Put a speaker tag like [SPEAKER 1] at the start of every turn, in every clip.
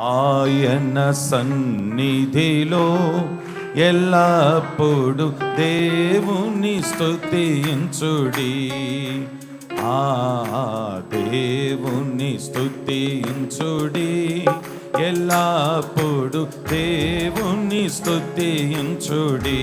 [SPEAKER 1] ఆయన సన్నిధిలో ఎల్లప్పుడు దేవుని స్థుతించుడి ఆ దేవుని స్థుతించుడి ఎల్లప్పుడు దేవుని స్తుతించుడి.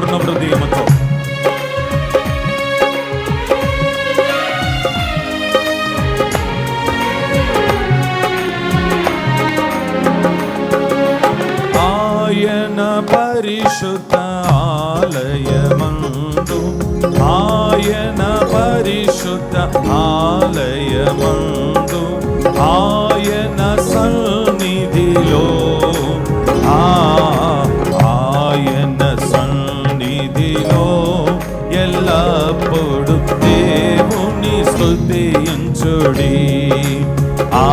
[SPEAKER 1] పూర్ణ హృదయముతో. ఆయన పరిశుద్ధ ఆలయమందు ఆయన పరిశుద్ధ ఆలయమందు ఆయన సన్నిధిలో ఆ స్తుతించుడి ఆ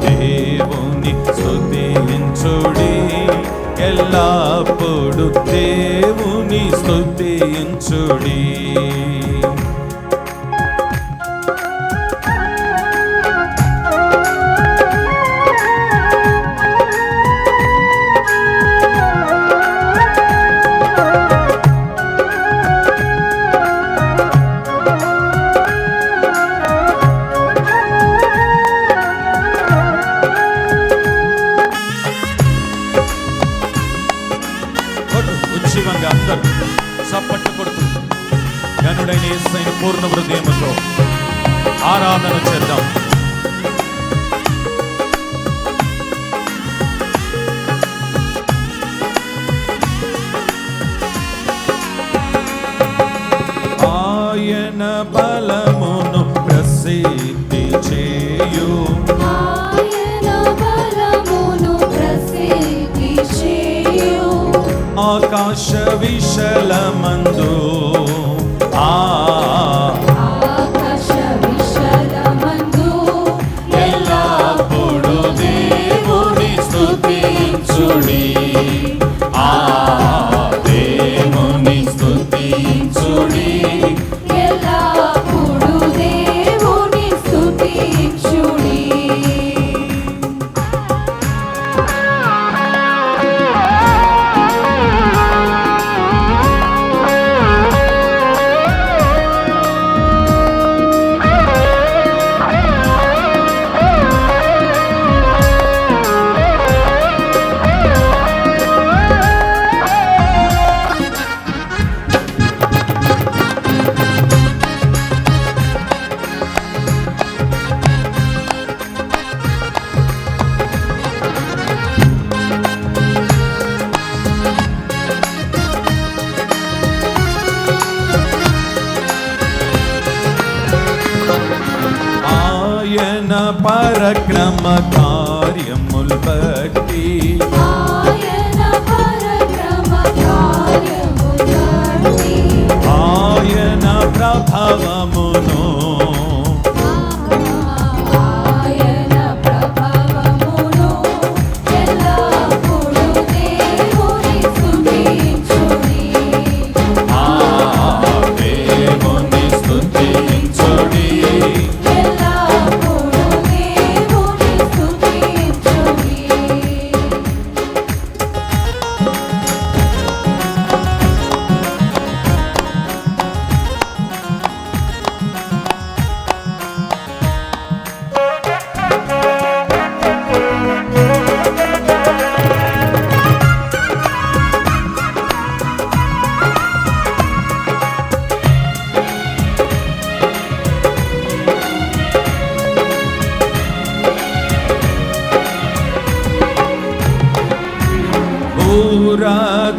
[SPEAKER 1] దేవుని స్తుతించుడి. ఎల్లప్పుడు దేవుని స్తుతించుడి. యేసైన పూర్ణ హృదయముతో ఆరాధన చేద్దాం ఆయన బలమును ప్రసిద్ధి చేయు. ఆకాశ విశాలమందు ఎల్లప్పుడు దేవుని స్తుతించుడి. పరక్రమ కార్యములు బట్టి
[SPEAKER 2] ఆయన
[SPEAKER 1] ప్రభావమును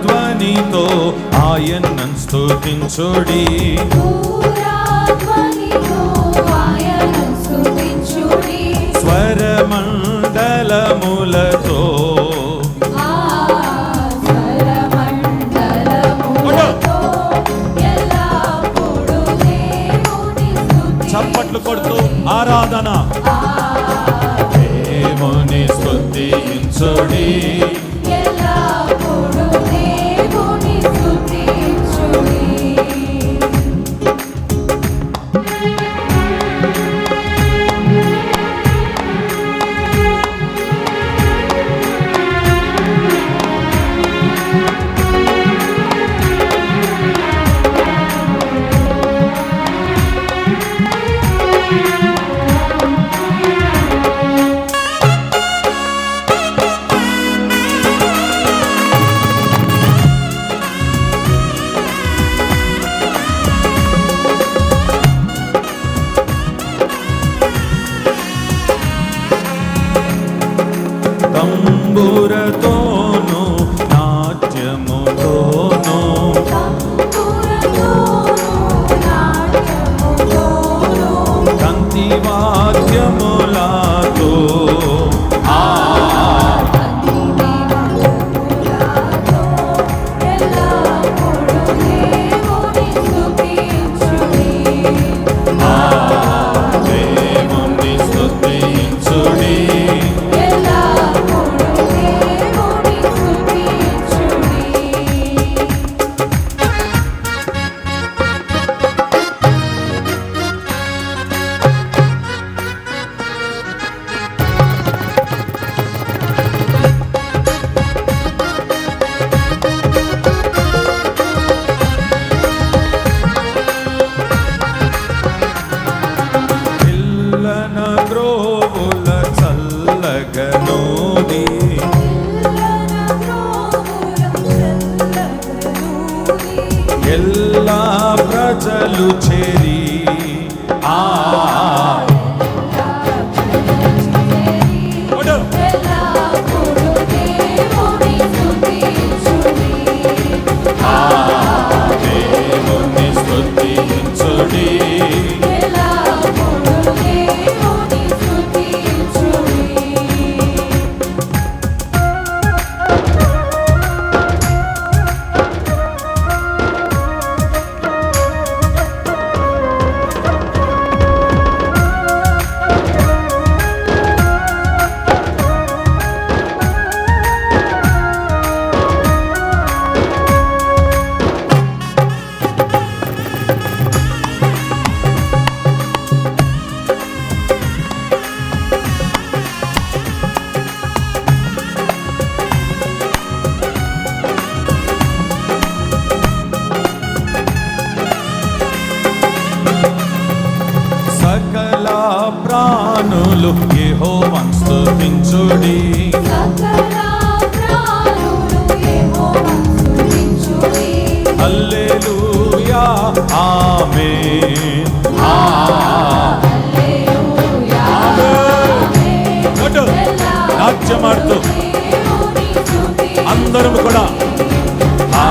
[SPEAKER 1] ధ్వనితో
[SPEAKER 2] ఆయనను స్తుతించుడి.
[SPEAKER 1] స్వరమండలములతో చప్పట్లు కొడుతూ ఆరాధన. దేవుని స్తుతించుడి. చల్లగనోది ఎల్లా ప్రజలు చేరి హల్లెలూయా ఆమేన్. కొట్టు. నాట్యమాడుతూ అందరం కూడా. ఆ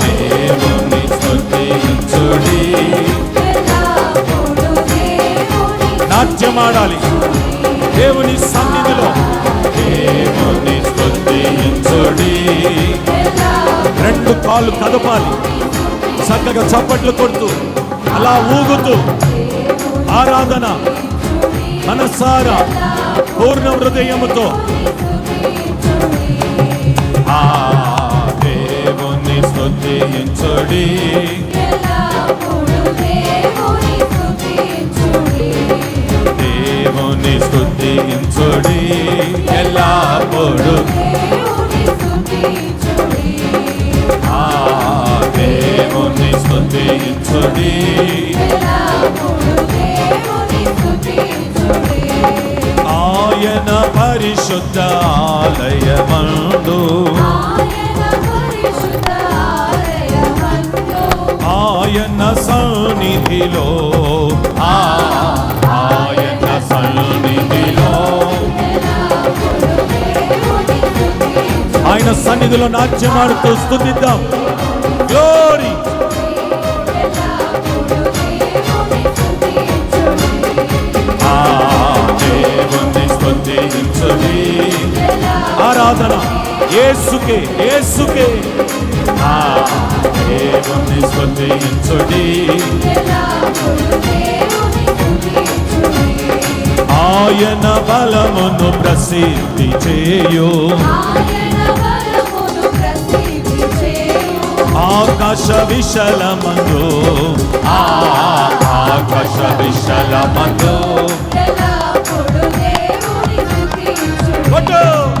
[SPEAKER 1] దేవుని స్తుతించుడి నాట్యమాడాలి దేవుని రెండు కాళ్ళు కదపాలి. చక్కగా చప్పట్లు కొడుతూ అలా ఊగుతూ ఆరాధన మనసారా పూర్ణ హృదయముతో. ఆ దేవుని స్తుతించుడి. దేవుని స్తుతించుడి. పరిశుద్ధ ఆలయమందు ఆయన సన్నిధిలో ఆయన సన్నిధిలో. ఆయన సన్నిధిలో నాట్యమాడుతూ స్తుతిద్దాం. స్నేహించవే ఆరాధన ఏసుకే
[SPEAKER 3] ఏసుకే దేవుని
[SPEAKER 2] స్వతించుడి
[SPEAKER 1] ఆయన బలమును ప్రసిద్ధి చేయు. ఆకాశ విశలమందు
[SPEAKER 3] ఆకాశ విశలమందు.
[SPEAKER 1] go!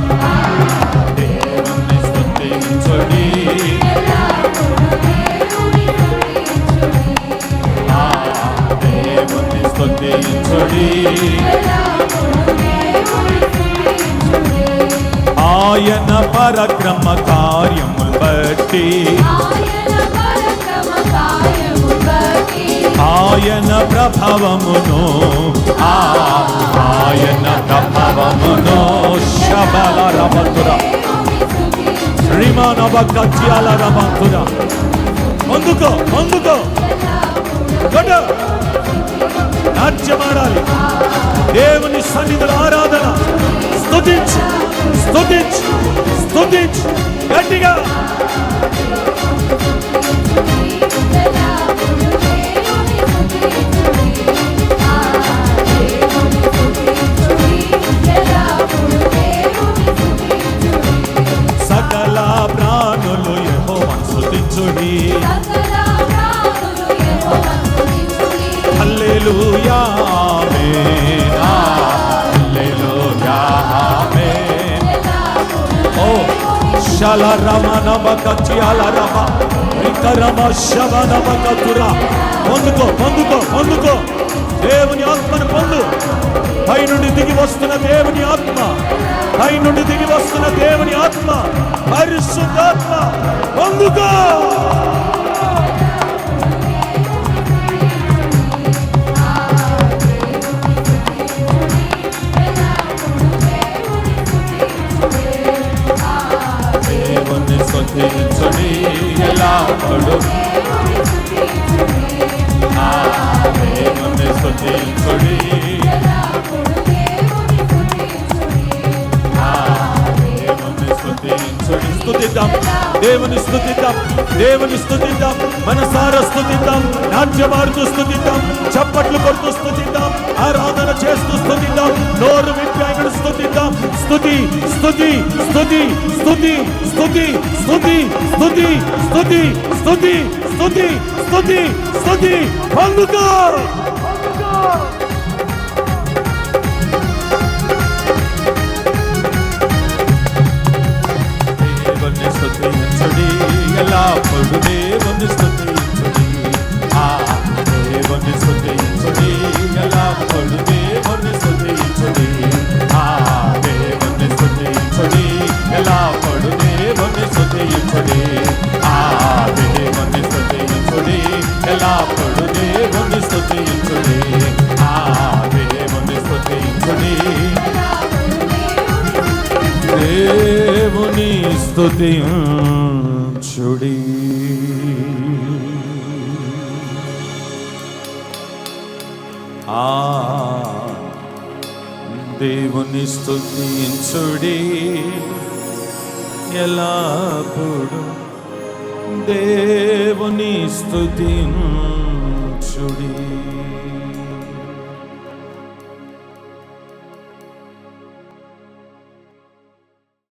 [SPEAKER 3] రాబంతురా రిమా నవ
[SPEAKER 1] కత్యాల రమంతురా ముందుకో ముందుకో. గొడ్డ. దేవుని సన్నిధుల ఆరాధన. స్తుతించు స్తుతించు స్తుతించు. గట్టిగా. కచ్యాల రమ. వికరమ శవ నమ కతుర పొందుకో పొందుకో పొందుకో. దేవుని ఆత్మను పొందు. పై నుండి దిగి వస్తున్న దేవుని ఆత్మ. పై నుండి దిగి వస్తున్న దేవుని ఆత్మ. పరిశుద్ధాత్మ. పొందుకో!
[SPEAKER 3] స్థుతించుడు దేవుని స్థుతిద్దాం దేవుని
[SPEAKER 1] స్థుతిద్దాం దేవుని స్థుతిద్దాం మనసార స్థుతిద్దాం నాట్యమాడుతూ స్థుతిద్దాం చప్పట్లు కొడుతూ స్థుతిద్దాం ఆరాధన చేస్తూ స్థుతిద్దాం నోరు విప్పి ఆయనను స్తుతిద్దాం స్తుతి స్తుతి స్తుతి స్తుతి స్తుతి స్తుతి స్తుతి స్తుతి స్తుతి స్తుతి స్తుతి స్తుతి పొందుకో
[SPEAKER 3] దేవుని స్తుతించుడి ఎల్లప్పుడూ దేవుని స్తుతించుడి ત્યાં છોડી આ దేవుని స్థుతించుడి ఎలాపుడు దేవుని
[SPEAKER 1] స్థుతించుడి